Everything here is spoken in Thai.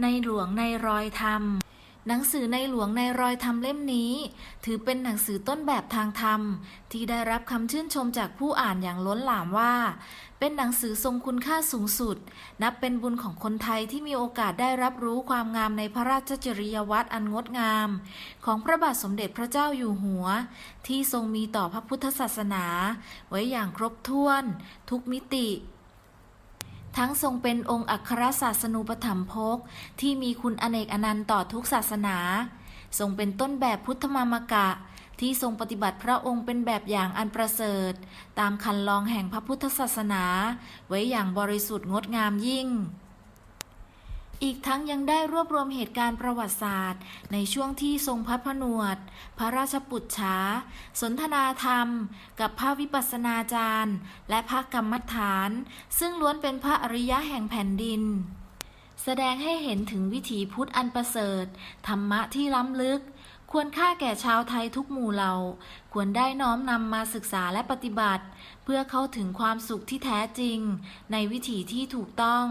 ในหลวงในรอยธรรม หนังสือในหลวงในรอยธรรมเล่มนี้ ถือเป็นหนังสือต้นแบบทางธรรม ที่ได้รับคำชื่นชมจากผู้อ่านอย่างล้นหลามว่า เป็นหนังสือทรงคุณค่าสูงสุด นับเป็นบุญของคนไทยที่มีโอกาสได้รับรู้ความงามในพระราชจริยวัตรอันงดงาม ของพระบาทสมเด็จพระเจ้าอยู่หัว ที่ทรงมีต่อพระพุทธศาสนา ไว้อย่างครบถ้วน ทุกมิติ ทั้งทรงเป็นองค์อัครศาสนูปถัมภกที่มีคุณอเนกอนันต์ต่อทุกศาสนา ทรงเป็นต้นแบบพุทธมามกะ ที่ทรงปฏิบัติพระองค์เป็นแบบอย่างอันประเสริฐ ตามคันลองแห่งพระพุทธศาสนา ไว้อย่างบริสุทธิ์งดงามยิ่ง อีกทั้งยังได้รวบรวมเหตุการณ์ประวัติศาสตร์ ในช่วงที่ทรงพระผนวด พระราชปุจฉาสนทนาธรรม กับพระวิปัสสนาจารย์ และพระกรรมฐาน ซึ่งล้วนเป็นพระอริยะแห่งแผ่นดิน แสดงให้เห็นถึงวิถีพุทธอันประเสริฐ ธรรมะที่ล้ำลึกควรค่าแก่ชาวไทยทุกหมู่เหล่า ควรได้น้อมนำมาศึกษาและปฏิบัติ เพื่อเข้าถึงความสุขที่แท้จริง ในวิถีที่ถูกต้อง